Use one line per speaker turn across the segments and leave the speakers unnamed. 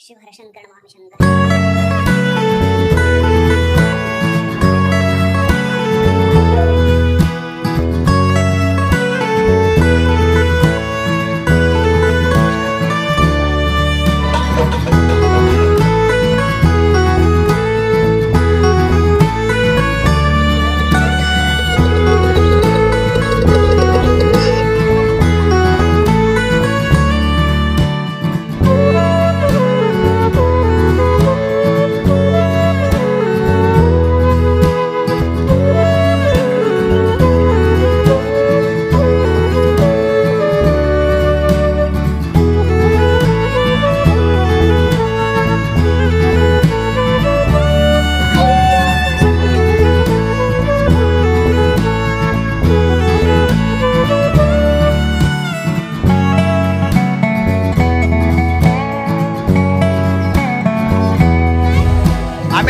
शिवहर शंकर महान शंकर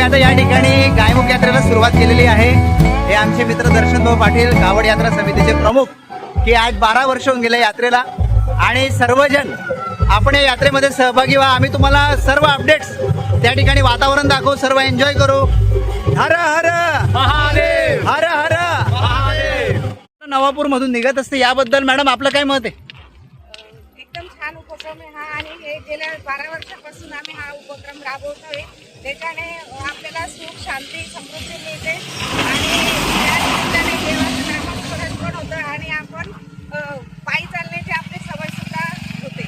आता या ठिकाणी गायमुख यात्रेला सुरुवात केलेली आहे. हे आमचे मित्र दर्शन भाऊ पाटील कावड यात्रा समितीचे प्रमुख की आज बारा वर्ष होऊन गेले यात्रेला. आणि सर्वजण आपण या यात्रेमध्ये सहभागी व्हा. आम्ही तुम्हाला सर्व अपडेट्स त्या ठिकाणी वातावरण दाखवू सर्व एन्जॉय करू. हर हर! महादेव! हर हर! महादेव! नवापूर मधून निघत असते याबद्दल मॅडम आपलं काय मत आहे?
एकदम छान उपक्रम आहे हा. आणि हे गेल्या बारा वर्षापासून आम्ही हा उपक्रम राबवतोय. त्याच्याने आपल्याला सुख शांती समृद्धी मिळते. आणि त्या निमित्ताने देवाचं नामस्मरण पण होतं आणि आपण पायी चालण्याची आपली सवय सुद्धा होते.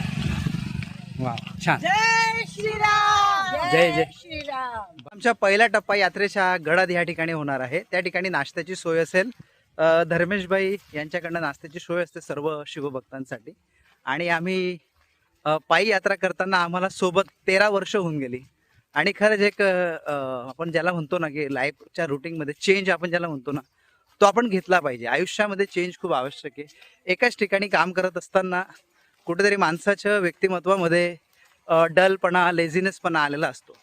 वा छान.
जय श्रीराम!
जय जय
श्रीराम!
आमच्या पहिला टप्पा यात्रेच्या गडात या ठिकाणी होणार आहे. त्या ठिकाणी नाश्त्याची सोय असेल. अ, धर्मेशभाई यांच्याकडनं नाश्त्याची सोय असते सर्व शिवभक्तांसाठी. आणि आम्ही पायी यात्रा करताना आम्हाला सोबत तेरा वर्ष होऊन गेली. आणि खरंच एक आपण ज्याला म्हणतो ना की लाईफच्या रुटीनमध्ये चेंज आपण ज्याला म्हणतो ना तो आपण घेतला पाहिजे. आयुष्यामध्ये चेंज खूप आवश्यक आहे. एकाच ठिकाणी काम करत असताना कुठेतरी माणसाच्या व्यक्तिमत्वामध्ये डलपणा लेझिनेसपणा आलेला असतो.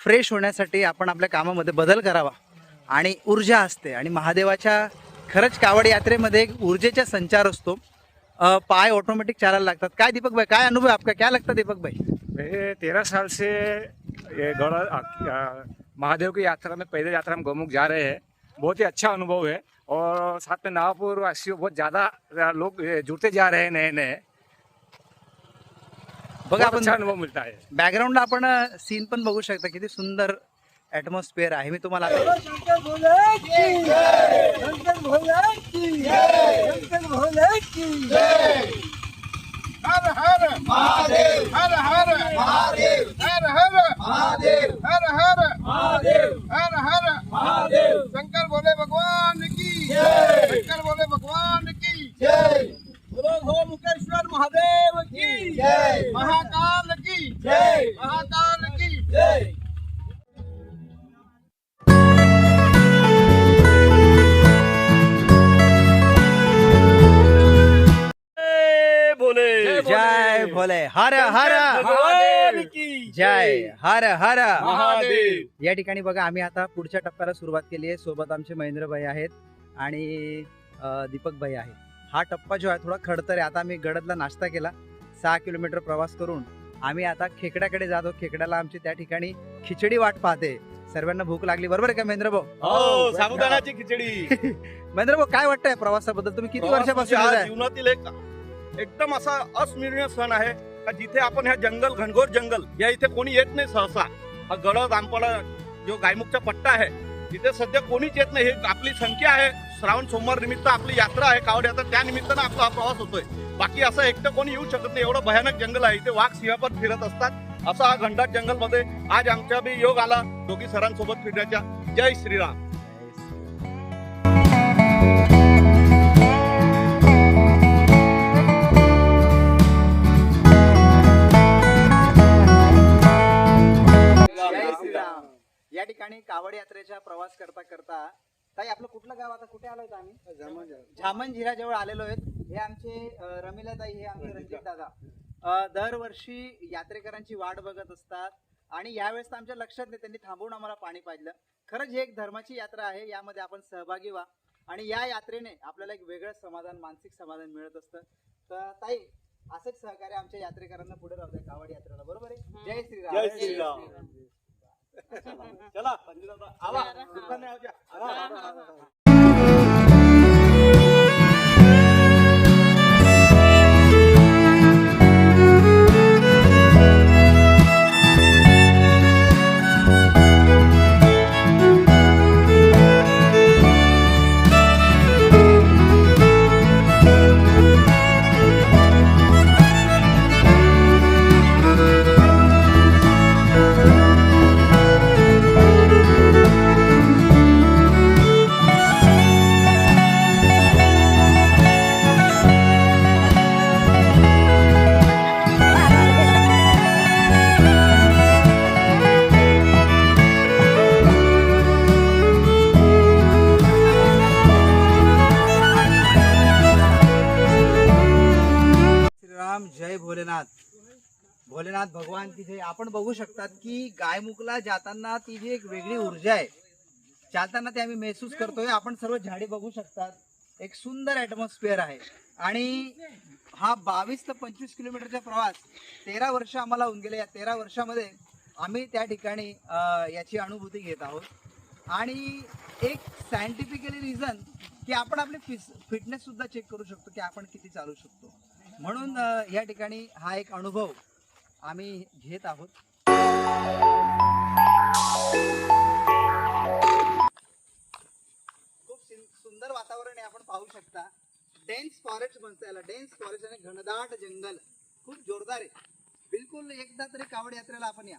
फ्रेश होण्यासाठी आपण आपल्या कामामध्ये बदल करावा आणि ऊर्जा असते. आणि महादेवाच्या खरंच कावड यात्रेमध्ये एक ऊर्जेचा संचार असतो. पाय ऑटोमेटिक चालायला लागतात. काय दीपक भाई काय अनुभव आपका? क्या लगता दीपक भाई
तेरा साल से ये आ- महादेव की यात्रा में पैदल यात्रा में गौमुख जा रहे हैं। बहुत ही अच्छा अनुभव है और साथ में नवापुर वासियों बहुत ज़्यादा लोग जुड़ते जा रहे हैं नए नए
बघा
अच्छा अनुभव मिलता है।
बॅकग्राऊंडला आपण सीन पण बघू शकता. किती सुंदर ॲटमॉस्फिअर आहे. मी तुम्हाला आता
हर हर महादेव। हर हर महादेव। हर हर महादेव। हर हर महादेव। हर हर महादेव। शंकर बोले भगवान की। जय। शंकर बोले भगवान की। जय। बोलो हो मुकेश्वर महादेव की। जय। महाकाल की। जय। महाकाल की। जय।
भोले हर हर जय हर हर
महादेव.
या ठिकाणी बघा आम्ही आता पुढच्या टप्प्याला सुरुवात केली आहे. सोबत आमचे महेंद्रभाई आहेत आणि अ, दीपकभाई आहे हा टप्पा जो आहे थोडा खडतर आहे. आता आम्ही गडदला नाश्ता केला. सहा किलोमीटर प्रवास करून आम्ही आता खेकड्याकडे जातो खेकड्याला आमची त्या ठिकाणी खिचडी वाट पाहते. सर्वांना भूक लागली. बरोबर आहे का महेंद्र भाऊ
हो साबुदाण्याची खिचडी.
महेंद्र भाऊ काय वाटतंय प्रवासाबद्दल? तुम्ही किती वर्षापासून
म्हणजे? हा जीवनातील एक एकदम असा अस्मरणीय सण आहे का जिथे आपण ह्या जंगल घनघोर जंगल या इथे कोणी येत नाही सहसा. हा गडद आंबपाडा जो गायमुखचा पट्टा आहे तिथे सध्या कोणीच येत नाही. हे आपली संख्या आहे. श्रावण सोमवार निमित्त आपली यात्रा आहे. कावड यात्रा त्या निमित्तानं आपला हा प्रवास होतोय. बाकी असं एकटं कोणी येऊ शकत नाही. एवढं भयानक जंगल आहे. इथे वाघ सिंहापत फिरत असतात. असा हा घंटाट जंगलमध्ये आज आमच्या बी योग आला. दोघी सरांसोबत फिरण्याच्या. जय श्रीराम.
यात्रेचा प्रवास करता करता ताई आपलं कुठलं गाव? आता कुठे आलोय आम्ही? झामन जवळ आलेलो आहेत. हे आमचे रमिला ताई हे आमचे रणजित दादा. दरवर्षी यात्रेकरांची वाट बघत असतात आणि यावेळेस तर आमच्या लक्षात नाही त्यांनी थांबवून आम्हाला पाणी पाजलं. खरंच ही एक धर्माची यात्रा आहे यामध्ये आपण सहभागी व्हा. आणि या यात्रेने आपल्याला एक वेगळं समाधान मानसिक समाधान मिळत असतं. तर ताई असंच सहकार्य आमच्या यात्रेकरांना पुढे राहू द्या कावड यात्रेला. बरोबर आहे? जय श्रीराम.
जय श्रीराम. 行了，行了，不
跟你多说，好吧，快点回去，好好。भोलेनाथ भगवान तिथे आपण बघू शकतात की गायमुखला जाताना ती जी एक वेगळी ऊर्जा आहे. चालताना ते आम्ही महसूस करतोय आपण सर्व झाडे बघू शकतात. एक सुंदर ॲटमॉस्फिअर आहे. आणि हा बावीस ते पंचवीस किलोमीटरचा प्रवास तेरा वर्ष आम्हाला होऊन गेले. या तेरा वर्षामध्ये आम्ही त्या ठिकाणी याची अनुभूती घेत आहोत. आणि एक सायंटिफिकली रिझन की आपण आपली फिस फिटनेस सुद्धा चेक करू शकतो की आपण किती चालू शकतो. म्हणून या ठिकाणी हा एक अनुभव आम्ही घेत आहोत. खूप सुंदर वातावरण आहे आपण पाहू शकता. डेन्स फॉरेस्ट म्हणता याला. डेन्स फॉरेस्ट आणि घनदाट जंगल. खूप जोरदार आहे. बिलकुल एकदा तरी कावड यात्रेला आपण या.